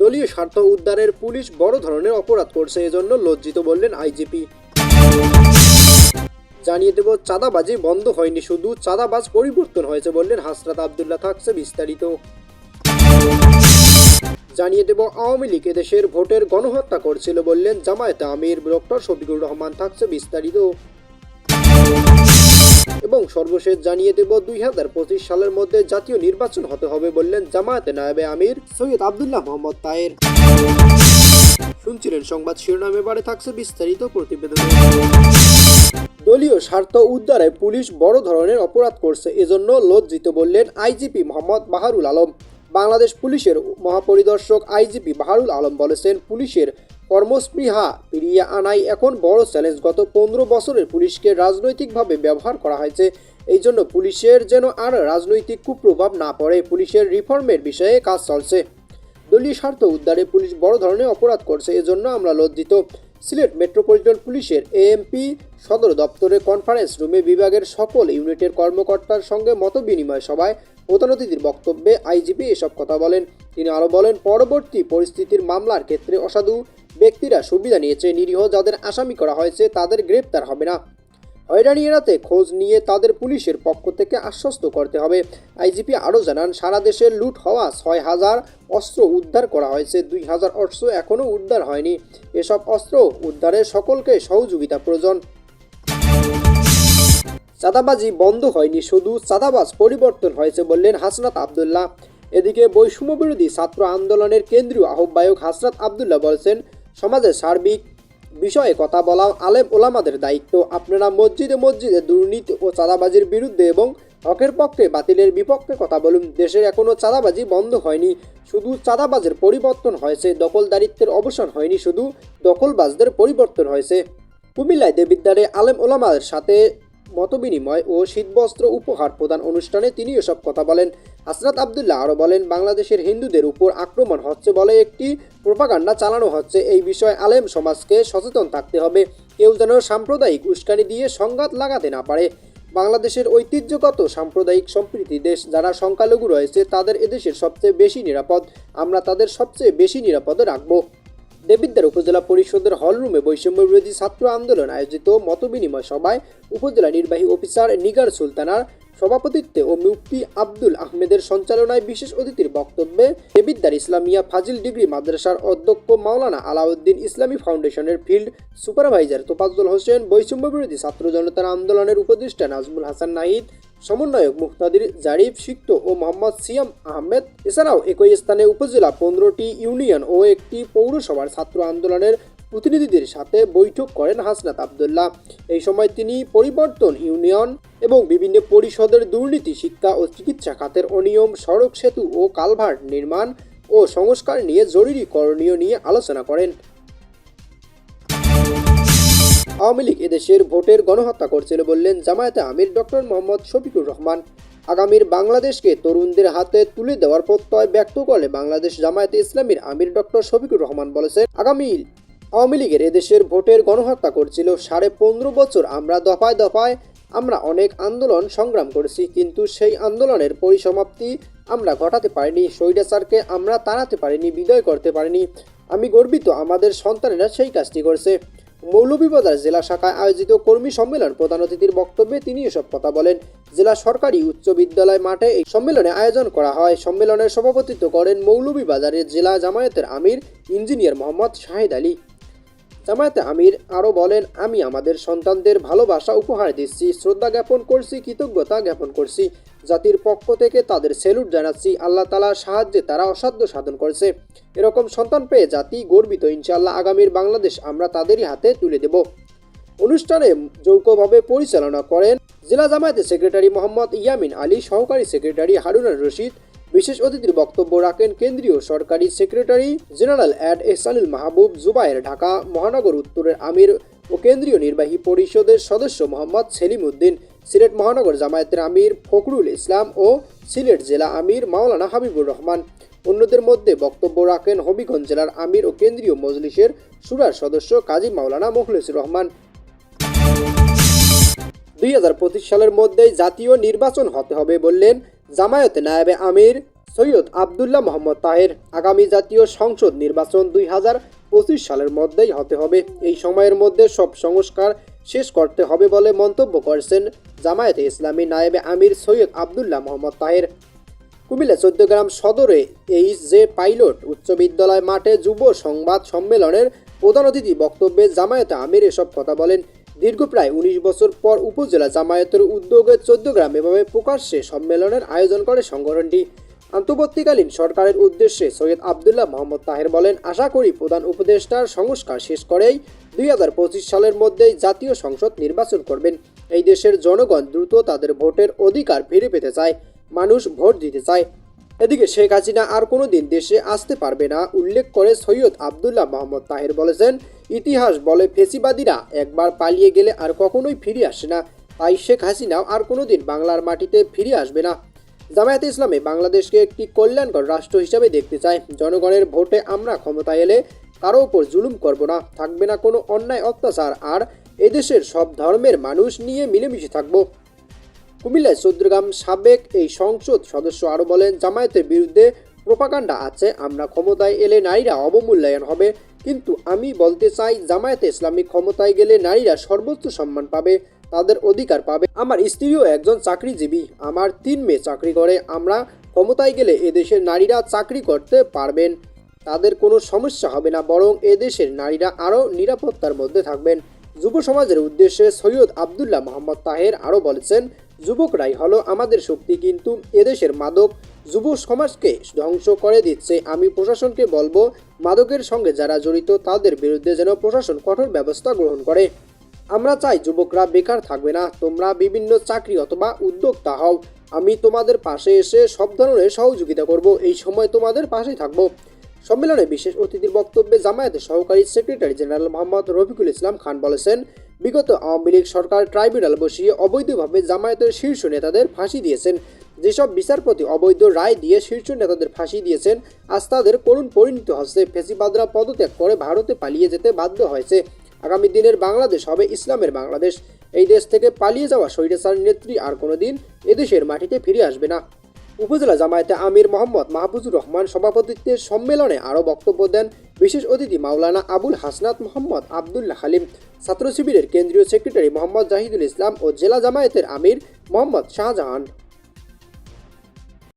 দলীয় স্বার্থ উদ্ধারের পুলিশ বড় ধরনের অপরাধ করছে, এজন্য লজ্জিত বললেন আইজিপি। জানিয়ে দেব, চাঁদাবাজি বন্ধ হয়নি, শুধু চাঁদাবাজ পরিবর্তন হয়েছে বললেন হাসরাত আবদুল্লাহ থাকছে বিস্তারিত। জানিয়ে দেব, আওয়ামী লীগ দেশের ভোটের গণহত্যা করছিল বললেন জামায়াতে আমির, ডক্টর শফিকুর রহমান থাকছে বিস্তারিত। এবং সর্বশেষ জানিয়ে দেব, দুই হাজার পঁচিশ সালের মধ্যে জাতীয় নির্বাচন হতে হবে বললেন জামায়াতে নায়েবে আমির সৈয়দ আবদুল্লাহ মোহাম্মদ তায়ের। শুনছিলেন সংবাদ শিরোনামে বারে থাকছে বিস্তারিত প্রতিবেদন। দলীয় স্বার্থ উদ্ধারে পুলিশ বড় ধরনের অপরাধ করছে, এজন্য লজ্জিত বললেন আইজিপি মোহাম্মদ বাহারুল আলম। বাংলাদেশ পুলিশের মহাপরিদর্শক আইজিপি বাহারুল আলম বলেছেন, পুলিশের কর্মস্পৃহা ফিরিয়ে আনাই এখন বড় চ্যালেঞ্জ। গত পনেরো বছরের পুলিশকে রাজনৈতিকভাবে ব্যবহার করা হয়েছে। এই জন্য পুলিশের যেন আর রাজনৈতিক কুপ্রভাব না পড়ে, পুলিশের রিফর্মের বিষয়ে কাজ চলছে। দলীয় স্বার্থ উদ্ধারে পুলিশ বড় ধরনের অপরাধ করছে, এজন্য আমরা লজ্জিত। সিলেট মেট্রোপলিটন পুলিশের এএমপি সদর দপ্তরে কনফারেন্স রুমে বিভাগের সকল ইউনিটের কর্মকর্তার সঙ্গে মত বিনিময় সভায় প্রধান অতিথির বক্তব্যে আইজিপি এসব কথা বলেন। তিনি আরও বলেন, পরবর্তী পরিস্থিতির মামলার ক্ষেত্রে অসাধু ব্যক্তিরা সুবিধা নিয়েছে, নিরীহ যাদের আসামি করা হয়েছে তাদের গ্রেপ্তার হবে না। হয়রানি এড়াতে খোঁজ নিয়ে তাদের পুলিশের পক্ষ থেকে আশ্বস্ত করতে হবে। আইজিপি আরও জানান, সারা দেশে লুট হওয়া ছয় হাজার অস্ত্র উদ্ধার করা হয়েছে, দুই হাজার অস্ত্র এখনও উদ্ধার হয়নি। এসব অস্ত্র উদ্ধারে সকলকে সহযোগিতা প্রয়োজন। চাঁদাবাজি বন্ধ হয়নি, শুধু চাঁদাবাজ পরিবর্তন হয়েছে বললেন হাসনাত আবদুল্লাহ। এদিকে বৈষম্য বিরোধী ছাত্র আন্দোলনের কেন্দ্রীয় আহ্বায়ক হাসনাত আবদুল্লাহ বলছেন সমাজের সার্বিক বিষয়ে কথা বলা আলেম ওলামাদের দায়িত্ব। আপনারা মসজিদে মসজিদে দুর্নীতি ও চাঁদাবাজির বিরুদ্ধে এবং হকের পক্ষে বাতিলের বিপক্ষে কথা বলুন। দেশের এখনও চাঁদাবাজি বন্ধ হয়নি, শুধু চাঁদাবাজের পরিবর্তন হয়েছে, দখলদারিত্বের অবসান হয়নি, শুধু দখলবাজদের পরিবর্তন হয়েছে। কুমিল্লায় দেবিদ্যারে আলেম ওলামাদের সাথে মতবিনিময় ও শীতবস্ত্র উপহার প্রদান অনুষ্ঠানে তিনি এসব কথা বলেন। হাসরাত আবদুল্লাহ আরও বলেন, বাংলাদেশের হিন্দুদের উপর আক্রমণ হচ্ছে বলে একটি প্রোপাগান্ডা চালানো হচ্ছে। এই বিষয়ে আলেম সমাজকে সচেতন থাকতে হবে। কেউ যেন সাম্প্রদায়িক উস্কানি দিয়ে সংঘাত লাগাতে না পারে। বাংলাদেশের ঐতিহ্যগত সাম্প্রদায়িক সম্প্রীতি দেশ যারা সংখ্যালঘু রয়েছে, তাদের এদেশের সবচেয়ে বেশি নিরাপদ। আমরা তাদের সবচেয়ে বেশি নিরাপদে রাখব। দেবিদ্বার উপজেলা পরিষদের হলরুমে বৈষম্য বিরোধী ছাত্র আন্দোলন আয়োজিত মতবিনিময় সভায় উপজেলা নির্বাহী অফিসার নিগার সুলতানার সভাপতিত্বে ও মুফতি আব্দুল আহমেদের সঞ্চালনায় বিশেষ অতিথির বক্তব্যে দেবিদ্দার ইসলামিয়া ফাজিল ডিগ্রি মাদ্রাসার অধ্যক্ষ মাওলানা আলাউদ্দিন ইসলামী ফাউন্ডেশনের ফিল্ড সুপারভাইজার তোফাজ্জল হোসেন বৈষম্য বিরোধী ছাত্র জনতার আন্দোলনের উপদেষ্টা নাজমুল হাসান নাহিদ সমন্বয়ক মুহতাদির জারিফ সিক্ত ও মোহাম্মদ সিয়াম আহমেদ। এছাড়াও একই স্থানে উপজেলা পনেরোটি ইউনিয়ন ও একটি পৌরসভার ছাত্র আন্দোলনের প্রতিনিধিদের সাথে বৈঠক করেন হাসনাত আবদুল্লাহ। এই সময় তিনি পরিবর্তন ইউনিয়ন এবং বিভিন্ন পরিষদের দুর্নীতি, শিক্ষা ও চিকিৎসা খাতের অনিয়ম, সড়ক সেতু ও কালভার্ট নির্মাণ ও সংস্কার নিয়ে জরুরি করণীয় নিয়ে আলোচনা করেন। আওয়ামী লীগ এদেশের ভোটের গণহত্যা করছিল বললেন জামায়াতে আমির ডক্টর মোহাম্মদ শফিকুর রহমান। আগামীর বাংলাদেশকে তরুণদের হাতে তুলে দেওয়ার প্রত্যয় ব্যক্ত করলে বাংলাদেশ জামায়াতে ইসলামীর আমির ডক্টর শফিকুর রহমান বলেছেন, আগামী আওয়ামী লীগের এদেশের ভোটের গণহত্যা করছিল সাড়ে পনেরো বছর। আমরা দফায় দফায় আমরা অনেক আন্দোলন সংগ্রাম করেছি, কিন্তু সেই আন্দোলনের পরিসমাপ্তি আমরা ঘটাতে পারিনি। স্বৈরাচারকে আমরা তাড়াতে পারিনি, বিদয় করতে পারিনি। আমি গর্বিত আমাদের সন্তানেরা সেই কাজটি করছে। মৌলভীবাজার জেলা শাখায় আয়োজিত কর্মী সম্মেলন প্রধান অতিথির বক্তব্যে তিনি এসব কথা বলেন। জেলা সরকারি উচ্চ বিদ্যালয় মাঠে এই সম্মেলনে আয়োজন করা হয়। সম্মেলনের সভাপতিত্ব করেন মৌলভীবাজারের জেলা জামায়াতের আমির ইঞ্জিনিয়ার মোহাম্মদ শাহিদ আলী। জামায়াতে আমির আরও বলেন, আমি আমাদের সন্তানদের ভালোবাসা উপহার দিচ্ছি, শ্রদ্ধা জ্ঞাপন করছি, কৃতজ্ঞতা জ্ঞাপন করছি। জাতির পক্ষ থেকে তাদের সেলুট জানাচ্ছি, আল্লাহ তালার সাহায্যে তারা অসাধ্য সাধন করেছে। এরকম সন্তান পেয়ে জাতি গর্বিত, ইনশাআল্লাহ আগামীর বাংলাদেশ আমরা তাদেরই হাতে তুলে দেব। অনুষ্ঠানে যৌথভাবে পরিচালনা করেন জেলা জামায়াতের সেক্রেটারি মোহাম্মদ ইয়ামিন আলী, সহকারী সেক্রেটারি হারুনার রশিদ বিশেষ অতিথির বক্তব্য রাখেন কেন্দ্রীয় সরকারি secretary general ad Ehsanul Mahbub Zubair Dhaka, মহানগর উত্তরের আমির ও কেন্দ্রীয় নির্বাহী পরিষদের সদস্য মোহাম্মদ সেলিম উদ্দিন, সিলেট মহানগর জামায়াতের আমির ফখরুল ইসলাম ও সিলেট জেলা আমির মাওলানা হাবিবুর রহমান। অন্যদের মধ্যে বক্তব্য রাখেন হবিগঞ্জ জেলার আমির ও কেন্দ্রীয় মজলিসের সুরার সদস্য কাজী মাওলানা মুখলিসুর রহমান। দুই হাজার পঁচিশ সালের মধ্যেই জাতীয় নির্বাচন হতে হবে বললেন জামায়াতে নায়েবে আমির সৈয়দ আবদুল্লাহ মোহাম্মদ তাহের আগামী জাতীয় সংসদ নির্বাচন দুই হাজার পঁচিশ সালের মধ্যেই হতে হবে। এই সময়ের মধ্যে সব সংস্কার শেষ করতে হবে বলে মন্তব্য করেছেন জামায়াতে ইসলামী নায়েবে আমির সৈয়দ আবদুল্লাহ মোহাম্মদ তাহের। কুমিল্লা চৌদ্দগ্রাম সদরে এইচ জে পাইলট উচ্চ বিদ্যালয় মাঠে যুব সংবাদ সম্মেলনের প্রধান অতিথি বক্তব্যে জামায়াতে আমির এসব কথা বলেন। দীর্ঘ প্রায় উনিশ বছর পর উপজেলা জামায়াতের উদ্যোগে চৌদ্দগ্রাম এভাবে প্রকাশ্যে সম্মেলনের আয়োজন করে সংগঠনটি। আন্তর্বর্তীকালীন সরকারের উদ্দেশ্যে সৈয়দ আবদুল্লাহ মোহাম্মদ তাহের বলেন, আশা করি প্রধান উপদেষ্টার সংস্কার শেষ করেই দুই হাজার পঁচিশ সালের মধ্যেই জাতীয় সংসদ নির্বাচন করবেন। এই দেশের জনগণ দ্রুত তাদের ভোটের অধিকার ফিরে পেতে চায়, মানুষ ভোট দিতে চায়। এদিকে শেখ হাসিনা আর কোনো দিন দেশে আসতে পারবে না, উল্লেখ করে সৈয়দ আবদুল্লাহ মোহাম্মদ তাহের বলেছেন, ইতিহাস বলে ফেসিবাদীরা একবার পালিয়ে গেলে আর কখনোই ফিরে আসে না, তাই শেখ হাসিনাও আর কোনো দিন বাংলার মাটিতে ফিরে আসবে না। জামায়াতে ইসলামে বাংলাদেশকে একটি কল্যাণকর রাষ্ট্র হিসাবে দেখতে চায়, জনগণের ভোটে আমরা ক্ষমতায় এলে কারও ওপর জুলুম করব না, থাকবে না কোনো অন্যায় অত্যাচার, আর এদেশের সব ধর্মের মানুষ নিয়ে মিলেমিশে থাকব। কুমিল্লায় চৌদ্দগ্রাম সাবেক এই সংসদ সদস্য আরও বলেন, জামায়াতের বিরুদ্ধে প্রোপাকাণ্ডা আছে, আমরা ক্ষমতায় এলে নারীরা অবমূল্যায়ন হবে। কিন্তু আমি বলতে চাই, জামায়াতে ইসলামিক ক্ষমতায় গেলে নারীরা সর্বোচ্চ সম্মান পাবে, তাদের অধিকার পাবে। আমার স্ত্রীও একজন চাকরিজীবী, আমার তিন মেয়ে চাকরি করে, আমরা ক্ষমতায় গেলে এদেশের নারীরা চাকরি করতে পারবেন। তাদের কোনো সমস্যা হবে না, বরং এদেশের নারীরা আরও নিরাপত্তার মধ্যে থাকবেন। যুব সমাজের উদ্দেশ্যে সৈয়দ আবদুল্লাহ মোহাম্মদ তাহের আরও বলেছেন যুবকরাই হলো আমাদের শক্তি, কিন্তু এদেশের মাদক যুব সমাজকে ধ্বংস করে দিচ্ছে। আমি প্রশাসনকে বলব, মাদকের সঙ্গে যারা জড়িত, তাদের বিরুদ্ধে যেন প্রশাসন কঠোর ব্যবস্থা গ্রহণ করে। আমরা চাই যুবকরা বেকার থাকবে না, তোমরা বিভিন্ন চাকরি অথবা উদ্যোক্তা হও। আমি তোমাদের পাশে এসে সব ধরনের সহযোগিতা করব, এই সময় তোমাদের পাশেই থাকব। সম্মেলনে বিশেষ অতিথির বক্তব্যে জামায়াতের সহকারী সেক্রেটারি জেনারেল মোহাম্মদ রফিকুল ইসলাম খান বলেছেন বিগত আওয়ামী লীগ সরকার ট্রাইব্যুনাল বসিয়ে অবৈধভাবে জামায়াতের শীর্ষ নেতাদের ফাঁসি দিয়েছেন। যেসব বিচারপতি অবৈধ রায় দিয়ে শীর্ষ নেতাদের ফাঁসি দিয়েছেন, আজ তাদের করুণ পরিণতি হচ্ছে। ফেসিবাদরা পদত্যাগ করে ভারতে পালিয়ে যেতে বাধ্য হয়েছে। আগামী দিনের বাংলাদেশ হবে ইসলামের বাংলাদেশ। এই দেশ থেকে পালিয়ে যাওয়া স্বৈরাচার নেত্রী আর কোনো কোনোদিন এদেশের মাটিতে ফিরে আসবে না। উপজেলা জামায়াতে আমির মোহাম্মদ মাহবুজুর রহমান সভাপতিত্বের সম্মেলনে আরও বক্তব্য দেন বিশেষ অতিথি মাওলানা আবুল হাসনাত মোহাম্মদ আবদুল্লাহ হালিম ছাত্র শিবিরের কেন্দ্রীয় সেক্রেটারি মোহাম্মদ জাহিদুল ইসলাম ও জেলা জামায়াতের আমির মোহাম্মদ শাহজাহান।